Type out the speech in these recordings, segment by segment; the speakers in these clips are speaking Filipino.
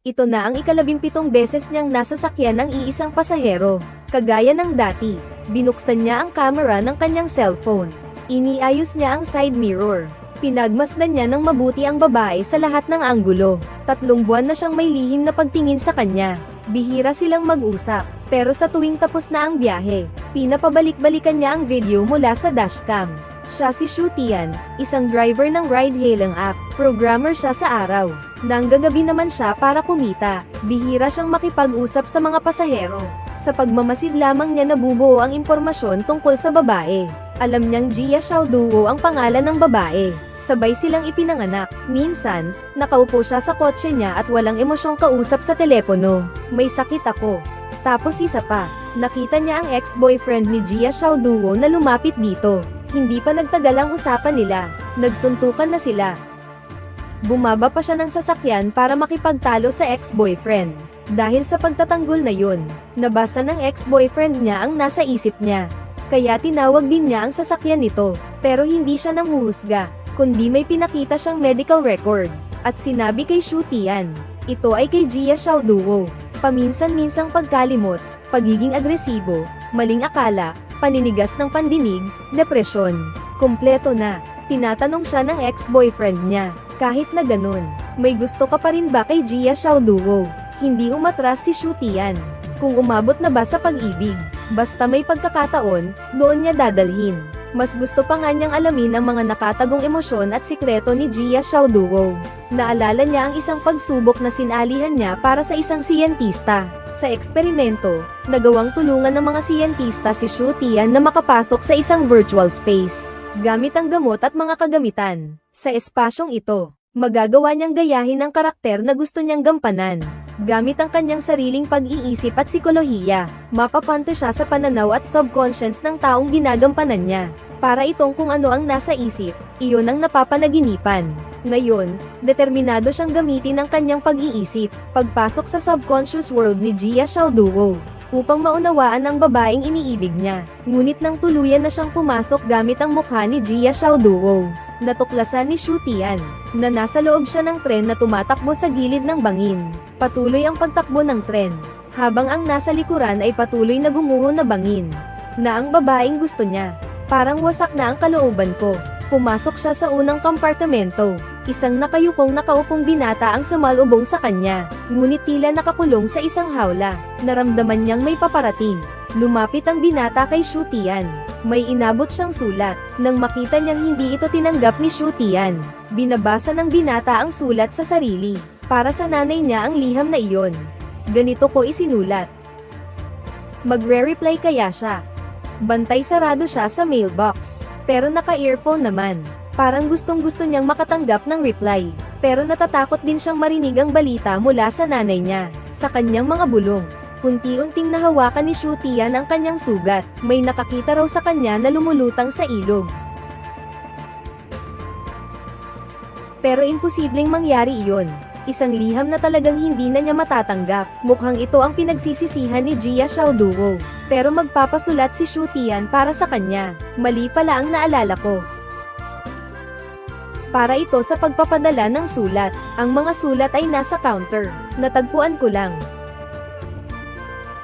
Ito na ang ikalabimpitong beses niyang nasa sakyan ng iisang pasahero. Kagaya ng dati, binuksan niya ang camera ng kanyang cellphone. Iniayos niya ang side mirror. Pinagmasdan niya ng mabuti ang babae sa lahat ng anggulo. Tatlong buwan na siyang may lihim na pagtingin sa kanya. Bihira silang mag-usap. Pero sa tuwing tapos na ang biyahe, pinapabalik-balikan niya ang video mula sa dashcam. Siya si Shutian, isang driver ng ride-hailing app. Programmer siya sa araw. Nanggagabi naman siya para kumita. Bihira siyang makipag-usap sa mga pasahero. Sa pagmamasid lamang niya nabubuo ang impormasyon tungkol sa babae. Alam niyang Jia Xiaoduo ang pangalan ng babae. Sabay silang ipinanganak. Minsan, nakaupo siya sa kotse niya at walang emosyong kausap sa telepono. May sakit ako. Tapos isa pa, nakita niya ang ex-boyfriend ni Jia Xiaoduo na lumapit dito. Hindi pa nagtagal ang usapan nila. Nagsuntukan na sila. Bumaba pa siya ng sasakyan para makipagtalo sa ex-boyfriend. Dahil sa pagtatanggol na yun, nabasa ng ex-boyfriend niya ang nasa isip niya. Kaya tinawag din niya ang sasakyan nito, pero hindi siya nanghuhusga, kundi may pinakita siyang medical record. At sinabi kay Shutian, ito ay kay Jia Xiaoduo. Paminsan-minsang pagkalimot, pagiging agresibo, maling akala, paninigas ng pandinig, depresyon. Kompleto na. Tinatanong siya ng ex-boyfriend niya. Kahit na ganun, may gusto ka pa rin ba kay Jia Xiaoduo? Hindi umatras si Shutian. Kung umabot na ba sa pag-ibig, basta may pagkakataon, doon niya dadalhin. Mas gusto pa nga niyang alamin ang mga nakatagong emosyon at sikreto ni Jia Xiaoduo. Naalala niya ang isang pagsubok na sinalihan niya para sa isang siyentista. Sa eksperimento, nagawang tulungan ng mga siyentista si Shu Tian na makapasok sa isang virtual space. Gamit ang gamot at mga kagamitan. Sa espasyong ito, magagawa niyang gayahin ang karakter na gusto niyang gampanan. Gamit ang kanyang sariling pag-iisip at sikolohiya, mapapante siya sa pananaw at subconscious ng taong ginagampanan niya. Para itong kung ano ang nasa isip, iyon ang napapanaginipan. Ngayon, determinado siyang gamitin ang kanyang pag-iisip, pagpasok sa subconscious world ni Jia Xiaoduo, upang maunawaan ang babaeng iniibig niya. Ngunit nang tuluyan na siyang pumasok gamit ang mukha ni Jia Xiaoduo, natuklasan ni Shu Tian, na nasa loob siya ng tren na tumatakbo sa gilid ng bangin. Patuloy ang pagtakbo ng tren, habang ang nasa likuran ay patuloy na gumuho na bangin, na ang babaeng gusto niya. Parang wasak na ang kalooban ko. Pumasok siya sa unang kompartamento. Isang nakayukong nakaupong binata ang sumalubong sa kanya, ngunit tila nakakulong sa isang hawla. Naramdaman niyang may paparating. Lumapit ang binata kay Shutian. May inabot siyang sulat. Nang makita niyang hindi ito tinanggap ni Shutian, binabasa ng binata ang sulat sa sarili. Para sa nanay niya ang liham na iyon. Ganito ko isinulat. Magre-reply kaya siya. Bantay sarado siya sa mailbox. Pero naka-earphone naman. Parang gustong gusto niyang makatanggap ng reply. Pero natatakot din siyang marinig ang balita mula sa nanay niya. Sa kanyang mga bulong. Unti-unting nahawakan ni Shutian ang kanyang sugat. May nakakita raw sa kanya na lumulutang sa ilog. Pero imposibleng mangyari iyon. Isang liham na talagang hindi na niya matatanggap. Mukhang ito ang pinagsisisihan ni Jia Xiaoduo. Pero magpapasulat si Shutian para sa kanya. Mali pala ang naalala ko. Para ito sa pagpapadala ng sulat. Ang mga sulat ay nasa counter. Natagpuan ko lang.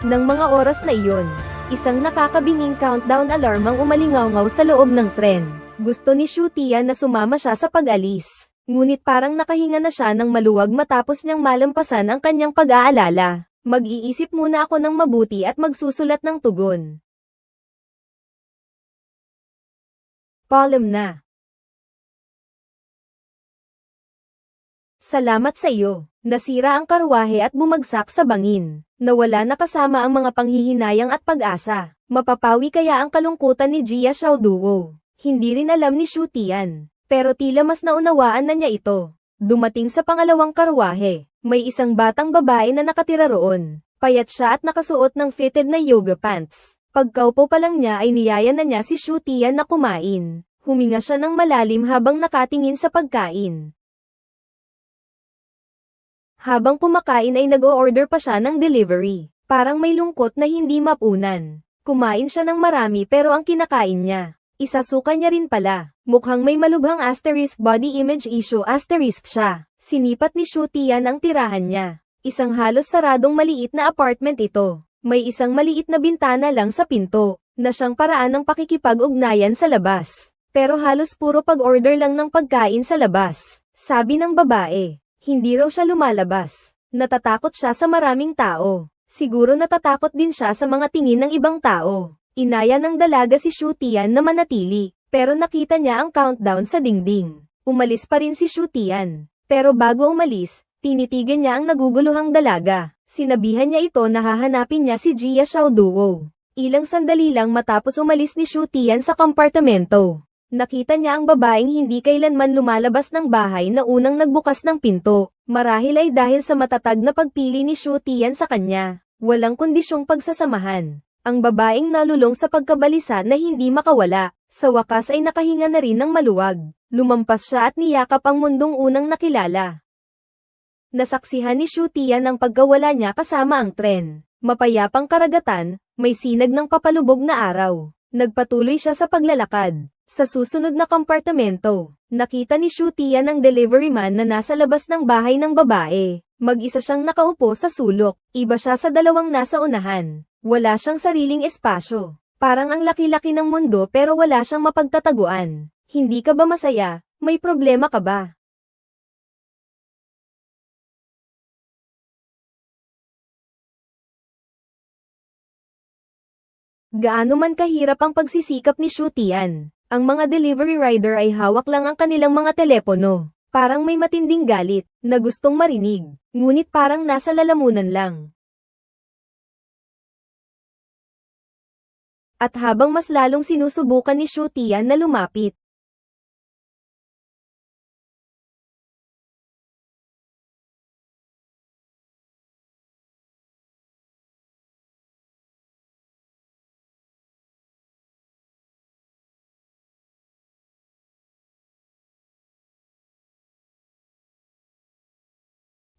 Nang mga oras na iyon, isang nakakabinging countdown alarm ang umalingaw sa loob ng tren. Gusto ni Shutian na sumama siya sa pag-alis. Ngunit parang nakahinga na siya ng maluwag matapos niyang malampasan ang kanyang pag-aalala. Mag-iisip muna ako ng mabuti at magsusulat ng tugon. Palm na. Salamat sa iyo. Nasira ang karwahe at bumagsak sa bangin. Nawala na kasama ang mga panghihinayang at pag-asa. Mapapawi kaya ang kalungkutan ni Jia Xiaoduo. Hindi rin alam ni Shutian. Pero tila mas naunawaan na niya ito. Dumating sa pangalawang karwahe. May isang batang babae na nakatira roon. Payat siya at nakasuot ng fitted na yoga pants. Pagkaupo pa lang niya ay niyaya na niya si Shutian na kumain. Huminga siya ng malalim habang nakatingin sa pagkain. Habang kumakain ay nag-o-order pa siya ng delivery. Parang may lungkot na hindi mapunan. Kumain siya ng marami pero ang kinakain niya, isasuka niya rin pala. Mukhang may malubhang asterisk body image issue asterisk siya. Sinipat ni Shutian ang tirahan niya. Isang halos saradong maliit na apartment ito. May isang maliit na bintana lang sa pinto, na siyang paraan ng pakikipag-ugnayan sa labas. Pero halos puro pag-order lang ng pagkain sa labas. Sabi ng babae, hindi raw siya lumalabas. Natatakot siya sa maraming tao. Siguro natatakot din siya sa mga tingin ng ibang tao. Inaya ng dalaga si Shutian na manatili, pero nakita niya ang countdown sa dingding. Umalis pa rin si Shutian. Pero bago umalis, tinitigan niya ang naguguluhang dalaga. Sinabihan niya ito na hahanapin niya si Jia Xiaoduo. Ilang sandali lang matapos umalis ni Shutian sa kompartamento. Nakita niya ang babaeng hindi kailanman lumalabas ng bahay na unang nagbukas ng pinto. Marahil ay dahil sa matatag na pagpili ni Shutian sa kanya. Walang kondisyong pagsasamahan. Ang babaeng nalulong sa pagkabalisa na hindi makawala. Sa wakas ay nakahinga na rin ng maluwag. Lumampas siya at niyakap ang mundong unang nakilala. Nasaksihan ni Shutian ang pagkawala niya kasama ang tren. Mapayapang karagatan, may sinag ng papalubog na araw. Nagpatuloy siya sa paglalakad. Sa susunod na kompartamento, nakita ni Shutian ang delivery man na nasa labas ng bahay ng babae. Mag-isa siyang nakaupo sa sulok, iba siya sa dalawang nasa unahan. Wala siyang sariling espasyo. Parang ang laki-laki ng mundo pero wala siyang mapagtataguan. Hindi ka ba masaya? May problema ka ba? Gaano man kahirap ang pagsisikap ni Shutian, ang mga delivery rider ay hawak lang ang kanilang mga telepono. Parang may matinding galit, na gustong marinig, ngunit parang nasa lalamunan lang. At habang mas lalong sinusubukan ni Shutian na lumapit,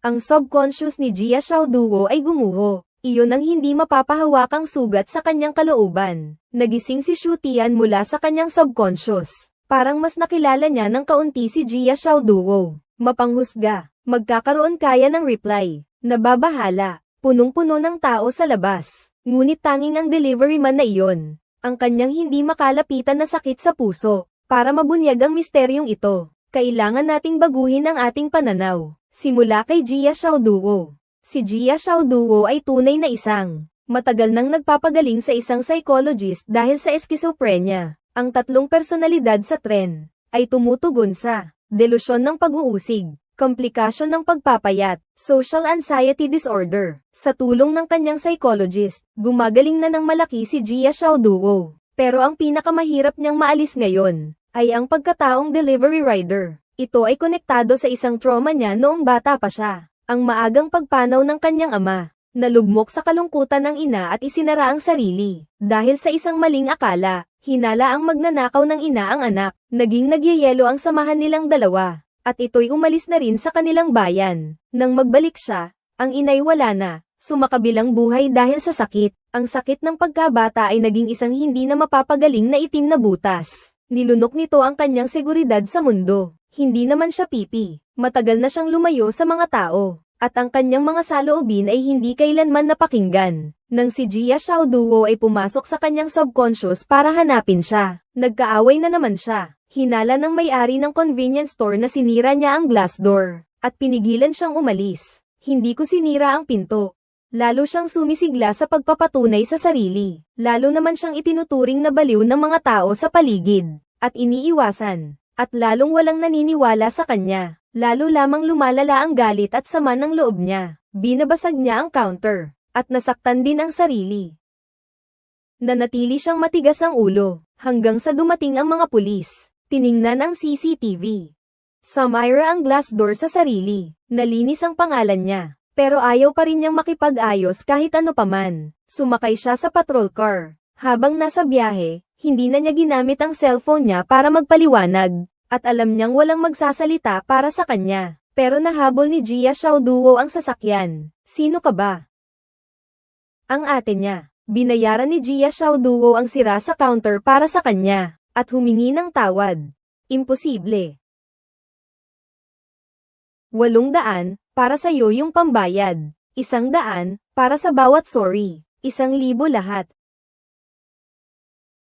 Ang subconscious ni Jia Xiaoduo ay gumuho. Iyon ang hindi mapapahawakang sugat sa kanyang kalooban. Nagising si Shutian mula sa kanyang subconscious. Parang mas nakilala niya ng kaunti si Jia Xiaoduo. Mapanghusga. Magkakaroon kaya ng reply. Nababahala. Punong-puno ng tao sa labas. Ngunit tanging ang delivery man na iyon. Ang kanyang hindi makalapitan na sakit sa puso. Para mabunyag ang misteryong ito, kailangan nating baguhin ang ating pananaw. Simula kay Jia Xiaoduo. Si Jia Xiaoduo ay tunay na isang matagal nang nagpapagaling sa isang psychologist dahil sa schizophrenia. Ang tatlong personalidad sa tren ay tumutugon sa delusyon ng pag-uusig, komplikasyon ng pagpapayat, social anxiety disorder. Sa tulong ng kanyang psychologist, gumagaling na ng malaki si Jia Xiaoduo. Pero ang pinakamahirap niyang maalis ngayon ay ang pagkataong delivery rider. Ito ay konektado sa isang trauma niya noong bata pa siya. Ang maagang pagpanaw ng kanyang ama, nalugmok sa kalungkutan ng ina at isinara ang sarili. Dahil sa isang maling akala, hinala ang magnanakaw ng ina ang anak, naging nagyayelo ang samahan nilang dalawa. At ito'y umalis na rin sa kanilang bayan. Nang magbalik siya, ang inay wala na, sumakabilang buhay dahil sa sakit. Ang sakit ng pagkabata ay naging isang hindi na mapapagaling na itim na butas. Nilunok nito ang kanyang seguridad sa mundo. Hindi naman siya pipi. Matagal na siyang lumayo sa mga tao. At ang kanyang mga saloobin ay hindi kailanman napakinggan. Nang si Jia Xiaoduo ay pumasok sa kanyang subconscious para hanapin siya. Nagkaaway na naman siya. Hinala ng may-ari ng convenience store na sinira niya ang glass door. At pinigilan siyang umalis. Hindi ko sinira ang pinto. Lalo siyang sumisigla sa pagpapatunay sa sarili. Lalo naman siyang itinuturing na baliw ng mga tao sa paligid. At iniiwasan at lalong walang naniniwala sa kanya. Lalo lamang lumalala ang galit at sama ng loob niya. Binabasag niya ang counter, at nasaktan din ang sarili. Nanatili siyang matigas ang ulo, hanggang sa dumating ang mga pulis. Tiningnan ang CCTV. Samira ang glass door sa sarili, nalinis ang pangalan niya. Pero ayaw pa rin niyang makipag-ayos kahit ano paman. Sumakay siya sa patrol car. Habang nasa biyahe, hindi na niya ginamit ang cellphone niya para magpaliwanag, at alam niyang walang magsasalita para sa kanya. Pero nahabol ni Jia Xiaoduo ang sasakyan. Sino ka ba? Ang ate niya. Binayaran ni Jia Xiaoduo ang sira sa counter para sa kanya, at humingi ng tawad. Imposible. Walong daan, para sa'yo yung pambayad. Isang daan, para sa bawat sorry. Isang libo lahat.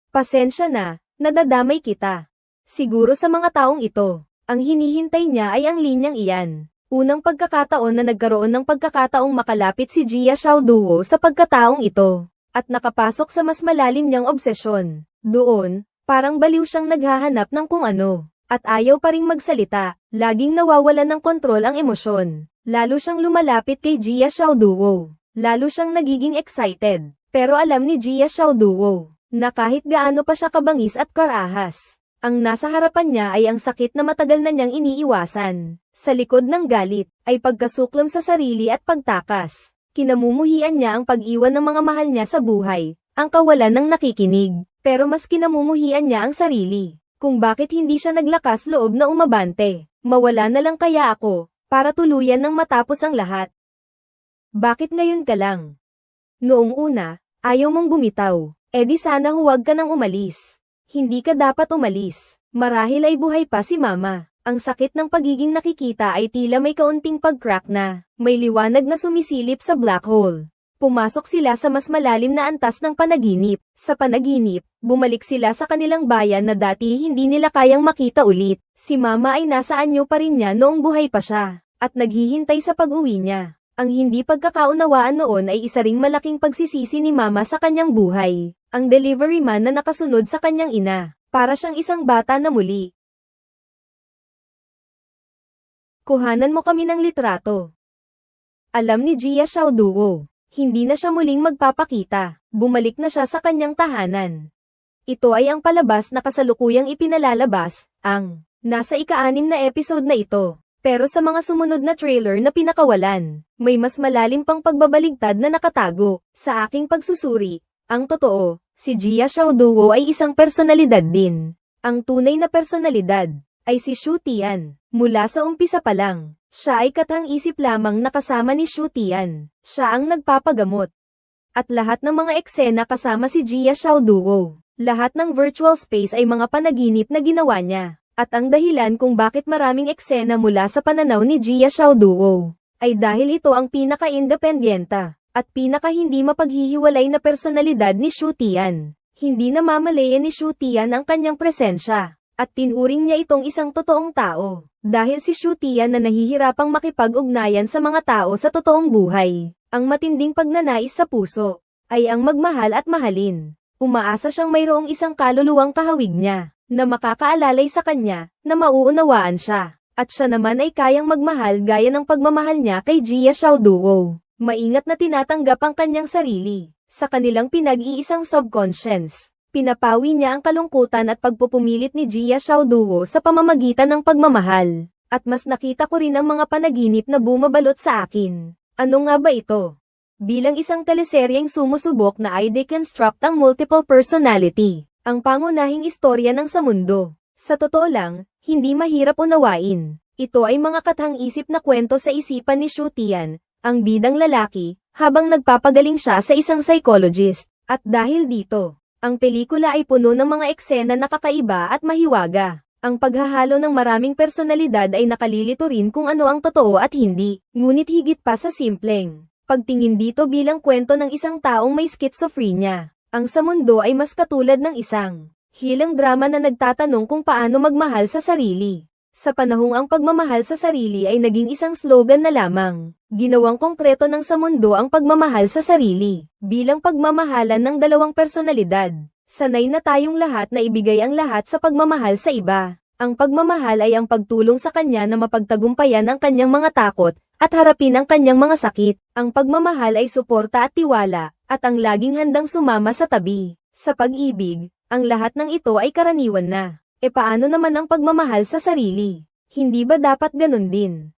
Pasensya na, nadadamay kita. Siguro sa mga taong ito, ang hinihintay niya ay ang linyang iyan. Unang pagkakataon na nagkaroon ng pagkakataong makalapit si Gia Xiaoduo sa pagkataong ito, at nakapasok sa mas malalim niyang obsesyon. Doon, parang baliw siyang naghahanap ng kung ano, at ayaw pa ring magsalita, laging nawawalan ng kontrol ang emosyon. Lalo siyang lumalapit kay Gia Xiaoduo, lalo siyang nagiging excited, pero alam ni Gia Xiaoduo, na kahit gaano pa siya kabangis at karahas, ang nasa harapan niya ay ang sakit na matagal na niyang iniiwasan. Sa likod ng galit, ay pagkasuklam sa sarili at pagtakas. Kinamumuhian niya ang pag-iwan ng mga mahal niya sa buhay, ang kawalan ng nakikinig, pero mas kinamumuhian niya ang sarili. Kung bakit hindi siya naglakas loob na umabante, mawala na lang kaya ako, para tuluyan ng matapos ang lahat. Bakit ngayon ka lang? Noong una, ayaw mong bumitaw, edi sana huwag ka nang umalis. Hindi ka dapat umalis, marahil ay buhay pa si mama. Ang sakit ng pagiging nakikita ay tila may kaunting pag-crack na, may liwanag na sumisilip sa black hole. Pumasok sila sa mas malalim na antas ng panaginip. Sa panaginip, bumalik sila sa kanilang bayan na dati hindi nila kayang makita ulit. Si mama ay nasa anyo pa rin niya noong buhay pa siya, at naghihintay sa pag-uwi niya. Ang hindi pagkakaunawaan noon ay isa ring malaking pagsisisi ni mama sa kanyang buhay. Ang delivery man na nakasunod sa kanyang ina, para siyang isang bata na muli. Kuhanan mo kami ng litrato. Alam ni Gia Xiaoduo, hindi na siya muling magpapakita, bumalik na siya sa kanyang tahanan. Ito ay ang palabas na kasalukuyang ipinalalabas, ang nasa ika-anim na episode na ito. Pero sa mga sumunod na trailer na pinakawalan, may mas malalim pang pagbabaligtad na nakatago. Sa aking pagsusuri, ang totoo, si Gia Xiaoduo ay isang personalidad din. Ang tunay na personalidad ay si Shu Tian. Mula sa umpisa pa lang, siya ay katang-isip lamang nakasama ni Shu Tian. Siya ang nagpapagamot. At lahat ng mga eksena kasama si Gia Xiaoduo. Lahat ng virtual space ay mga panaginip na ginawa niya. At ang dahilan kung bakit maraming eksena mula sa pananaw ni Gia Xiaoduo, ay dahil ito ang pinaka-independyenta, at pinaka-hindi mapaghihiwalay na personalidad ni Shu Tian. Hindi namamalayan ni Shu Tian ang kanyang presensya, at tinuring niya itong isang totoong tao. Dahil si Shu Tian na nahihirapang makipag-ugnayan sa mga tao sa totoong buhay, ang matinding pagnanais sa puso, ay ang magmahal at mahalin. Umaasa siyang mayroong isang kaluluwang kahawig niya, na makakaalalay sa kanya, na mauunawaan siya. At siya naman ay kayang magmahal gaya ng pagmamahal niya kay Gia Xiaoduo. Maingat na tinatanggap ang kanyang sarili. Sa kanilang pinag-iisang subconscious, pinapawi niya ang kalungkutan at pagpupumilit ni Gia Xiaoduo sa pamamagitan ng pagmamahal. At mas nakita ko rin ang mga panaginip na bumabalot sa akin. Ano nga ba ito? Bilang isang teleseryeng sumusubok na i deconstruct ang multiple personality ang pangunahing istorya ng sa mundo. Sa totoo lang, hindi mahirap unawain. Ito ay mga kathang-isip na kwento sa isipan ni Shu Tian, ang bidang lalaki, habang nagpapagaling siya sa isang psychologist. At dahil dito, ang pelikula ay puno ng mga eksena na kakaiba at mahiwaga. Ang paghahalo ng maraming personalidad ay nakalilito rin kung ano ang totoo at hindi, ngunit higit pa sa simpleng. Pagtingin dito bilang kwento ng isang taong may schizophrenia. Ang sa mundo ay mas katulad ng isang hilang drama na nagtatanong kung paano magmahal sa sarili. Sa panahong ang pagmamahal sa sarili ay naging isang slogan na lamang, ginawang konkreto ng sa mundo ang pagmamahal sa sarili, bilang pagmamahalan ng dalawang personalidad. Sanay na tayong lahat na ibigay ang lahat sa pagmamahal sa iba. Ang pagmamahal ay ang pagtulong sa kanya na mapagtagumpayan ang kanyang mga takot, at harapin ang kanyang mga sakit. Ang pagmamahal ay suporta at tiwala, at ang laging handang sumama sa tabi. Sa pag-ibig, ang lahat ng ito ay karaniwan na. E paano naman ang pagmamahal sa sarili? Hindi ba dapat ganun din?